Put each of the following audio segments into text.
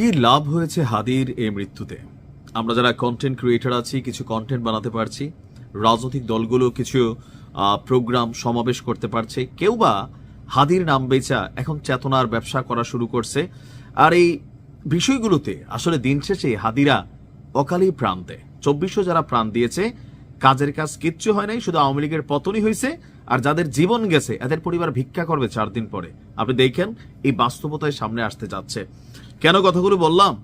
কি লাভ হয়েছে হাদির এই মৃত্যুতে? আমরা যারা কন্টেন্ট ক্রিয়েটার আছি, কিছু কন্টেন্ট বানাতে পারছি, রাজনৈতিক দলগুলো কিছু প্রোগ্রাম সমাবেশ করতে পারছে, কেউ বা হাদির নাম বেচা এখন চেতনার ব্যবসা করা শুরু করছে। আর এই বিষয়গুলোতে আসলে দিন শেষে হাদিরা অকালেই প্রাণ দেয়। চব্বিশশো যারা প্রাণ দিয়েছে, কাজের কাজ কিচ্ছু হয় নাই, শুধু আওয়ামী লীগের পতনই হয়েছে আর যাদের জীবন গেছে, এদের পরিবার ভিক্ষা করবে চার দিন পরে। আপনি দেখেন, এই বাস্তবতায় সামনে আসতে যাচ্ছে। কেন কথাগুলো বললাম?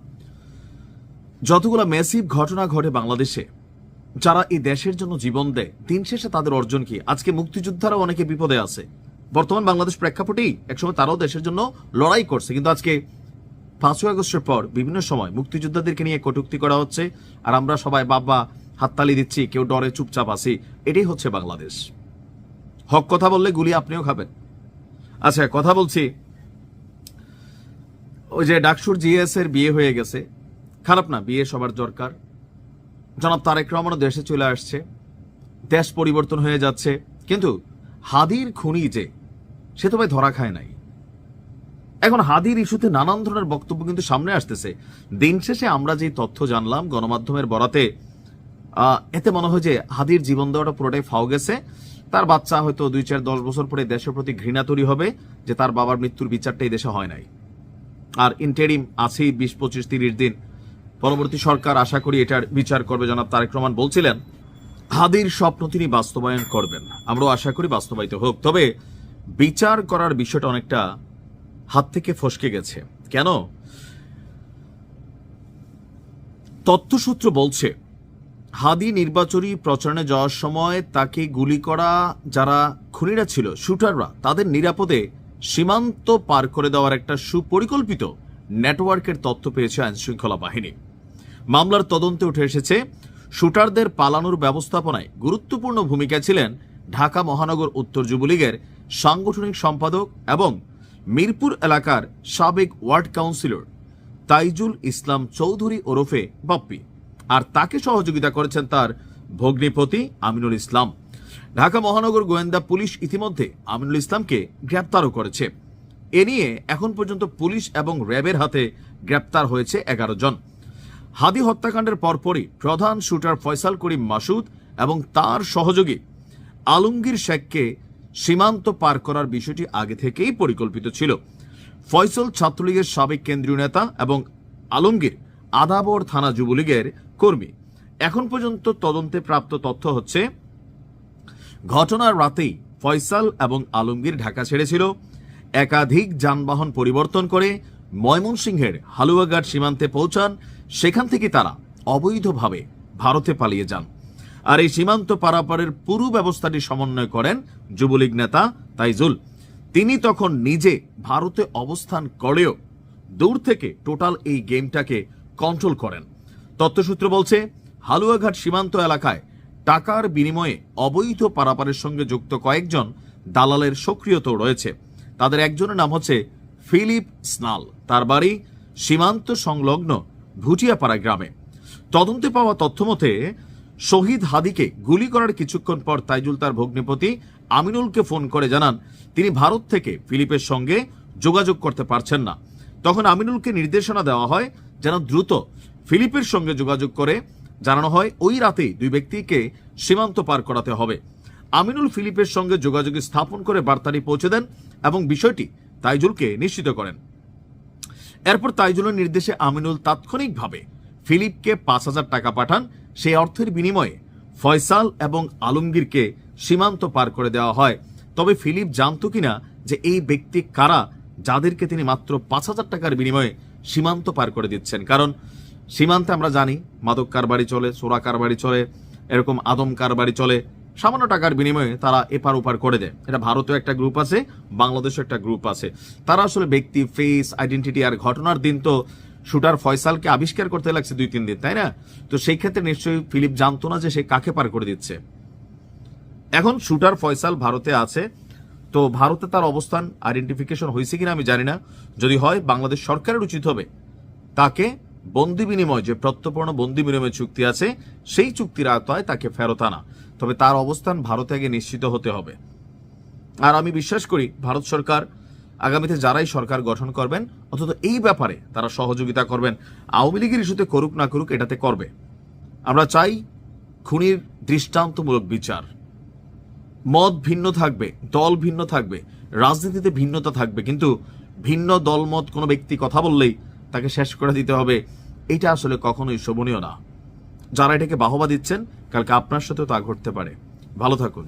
যতগুলো মেসিভ ঘটনা ঘটে বাংলাদেশে, যারা এই দেশের জন্য জীবন দেয়, দিন শেষে তাদের অর্জন কি? আজকে মুক্তিযোদ্ধারাও অনেকে বিপদে আছে। বর্তমান বাংলাদেশ প্রেক্ষাপটেই একসময় তারাও দেশের জন্য লড়াই করছে। কিন্তু আজকে পাঁচই আগস্টের পর বিভিন্ন সময় মুক্তিযোদ্ধাদেরকে নিয়ে কটুক্তি করা হচ্ছে, আর আমরা সবাই বাবা হাততালি দিচ্ছি, কেউ ডরে চুপচাপ আছি। এটাই হচ্ছে বাংলাদেশ। হক কথা বললে গুলি আপনিও খাবেন। আচ্ছা কথা বলছি। ওই যে ডাকসুর জিএস এর বিয়ে হয়ে গেছে। খারাপ না, বিয়ে সবার দরকার। জনাব তারেক রহমানও দেশে চলে আসছে। দেশ পরিবর্তন হয়ে যাচ্ছে। কিন্তু হাদির খুনি যে, সে তো ভাই ধরা খায় নাই। এখন হাদির ইস্যুতে নানান ধরনের বক্তব্য কিন্তু সামনে আসতেছে। দিন শেষে আমরা যে তথ্য জানলাম গণমাধ্যমের বরাতে এতে মনে হয় যে হাদির জীবন দেওয়াটা পুরোটাই ফাও গেছে। তার বাচ্চা হয়তো দুই চার দশ বছর পরে দেশের প্রতি ঘৃণা তৈরি হবে যে তার বাবার মৃত্যুর বিচারটা এই দেশে হয় নাই। আর ইন্টারিম আছেই বিশ, পঁচিশ, তিরিশ দিন। পরবর্তী সরকার আশা করি এটার বিচার করবে, জনাব তারেক রহমান বলছিলেন, হাদির স্বপ্ন তিনি বাস্তবায়ন করবেন আমরাও আশা করি বাস্তবায়িত হোক। তবে বিচার করার বিষয়টা অনেকটা হাত থেকে ফসকে গেছে। কেন? তথ্যসূত্র বলছে হাদি নির্বাচনী প্রচারণে যাওয়ার সময় তাকে গুলি করা যারা খুনিরা ছিল, শুটাররা, তাদের নিরাপদে সীমান্ত পার করে দেওয়ার একটা সুপরিকল্পিত নেটওয়ার্কের তথ্য পেয়েছে আইনশৃঙ্খলা বাহিনী। মামলার তদন্তে উঠে এসেছে, শুটারদের পালানোর ব্যবস্থাপনায় গুরুত্বপূর্ণ ভূমিকা ছিলেন ঢাকা মহানগর উত্তর যুবলীগের সাংগঠনিক সম্পাদক এবং মিরপুর এলাকার সাবেক ওয়ার্ড কাউন্সিলর তাইজুল ইসলাম চৌধুরী ওরফে বাপ্পি। আর তাকে সহযোগিতা করেছেন তার ভগ্নিপতি আমিনুল ইসলাম। ঢাকা মহানগর গোয়েন্দা পুলিশ ইতিমধ্যে আমিনুল ইসলামকে গ্রেপ্তারও করেছে। এ নিয়ে এখন পর্যন্ত পুলিশ এবং র্যাবের হাতে গ্রেপ্তার হয়েছে এগারো জন। হাদি হত্যাকাণ্ডের পরপরই প্রধান শুটার ফয়সাল করিম মাসুদ এবং তার সহযোগী আলমগীর শেখকে সীমান্ত পার করার বিষয়টি আগে থেকেই পরিকল্পিত ছিল। ফয়সল ছাত্রলীগের সাবেক কেন্দ্রীয় নেতা এবং আলমগীর আদাবর থানা যুবলীগের কর্মী। এখন পর্যন্ত তদন্তে প্রাপ্ত তথ্য হচ্ছে, ঘটনার রাতেই ফয়সাল এবং আলমগীর ঢাকা ছেড়েছিল। একাধিক যানবাহন পরিবর্তন করে ময়মনসিংহের হালুয়াঘাট সীমান্তে পৌঁছান। সেখান থেকে তারা অবৈধভাবে ভারতে পালিয়ে যান। আর এই সীমান্ত পারাপারের পুরো ব্যবস্থাটি সমন্বয় করেন যুবলীগ নেতা তাইজুল। তিনি তখন নিজে ভারতে অবস্থান করেও দূর থেকে টোটাল এই গেমটাকে কন্ট্রোল করেন। তথ্যসূত্র বলছে, হালুয়াঘাট সীমান্ত এলাকায় টাকার বিনিময়ে অবৈধ পারাপারের সঙ্গে যুক্ত কয়েকজন দালালের সক্রিয়তাও রয়েছে। তাদের একজনের নাম হচ্ছে ফিলিপ স্নাল। তার বাড়ি সীমান্ত সংলগ্ন ভুটিয়াপাড়া গ্রামে। তদন্তে পাওয়া তথ্য মতে, শহীদ হাদিকে গুলি করার কিছুক্ষণ পর তাইজুল তার ভগ্নিপতি আমিনুলকে ফোন করে জানান, তিনি ভারত থেকে ফিলিপের সঙ্গে যোগাযোগ করতে পারছেন না। তখন আমিনুলকে নির্দেশনা দেওয়া হয় যেন দ্রুত ফিলিপের সঙ্গে যোগাযোগ করে জানানো হয়, ওই রাতেই দুই ব্যক্তিকে সীমান্ত পার করাতে হবে। আমিনুল ফিলিপের সঙ্গে যোগাযোগ স্থাপন করে বার্তাটি পৌঁছে দেন এবং বিষয়টি তাইজুলকে নিশ্চিত করেন। এরপর তাইজুলের নির্দেশে আমিনুল তাৎক্ষণিকভাবে ফিলিপকে পাঁচ হাজার টাকা পাঠান। সেই অর্থের বিনিময়ে ফয়সাল এবং আলমগীরকে সীমান্ত পার করে দেওয়া হয়। তবে ফিলিপ জানতো কিনা যে এই ব্যক্তি কারা, যাদেরকে তিনি মাত্র পাঁচ হাজার টাকার বিনিময়ে সীমান্ত পার করে দিচ্ছেন। কারণ সীমান্তে আমরা জানি মাদক কারবারি চলে চোরা কারবারি চলে, এরকম আদম কারবারি চলে। সামান্য টাকার বিনিময়ে তারা এপার ওপার করে দেয়। এটা ভারতেও একটা গ্রুপ আছে বাংলাদেশও একটা গ্রুপ আছে। তারা আসলে ব্যক্তি ফেস আইডেন্টিটি আর ঘটনার দিন তো শুটার ফয়সালকে আবিষ্কার করতে লাগছে দুই, তিন দিন, তাই না? তো সেই ক্ষেত্রে নিশ্চয়ই ফিলিপ জানতো না যে সে কাকে পার করে দিচ্ছে। এখন শুটার ফয়সাল ভারতে আছে। তো ভারতে তার অবস্থান আইডেন্টিফিকেশন হয়েছে কিনা আমি জানি না। যদি হয়, বাংলাদেশ সরকারের উচিত হবে। তাকে বন্দি বিনিময়, যে প্রত্যর্পণ বন্দি বিনিময় চুক্তি আছে, সেই চুক্তির আওতায় তাকে ফেরত আনা। তবে তার অবস্থান ভারতে আগে নিশ্চিত হতে হবে। আর আমি বিশ্বাস করি, ভারত সরকার আগামীতে যারাই সরকার গঠন করবেন, অন্তত এই ব্যাপারে তারা সহযোগিতা করবেন। আওয়ামী লীগের ইস্যুতে করুক না করুক, এটাতে করবে। আমরা চাই খুনির দৃষ্টান্তমূলক বিচার। মত ভিন্ন থাকবে, দল ভিন্ন থাকবে, রাজনীতিতে ভিন্নতা থাকবে, কিন্তু ভিন্ন দলমত কোনো ব্যক্তি কথা বললেই তাকে শেষ করে দিতে হবে। এটা আসলে কখনোই শোভনীয় না। যারা এটাকে বাহবা দিচ্ছেন, কালকে আপনার সাথেও তা ঘটতে পারে। ভালো থাকুন।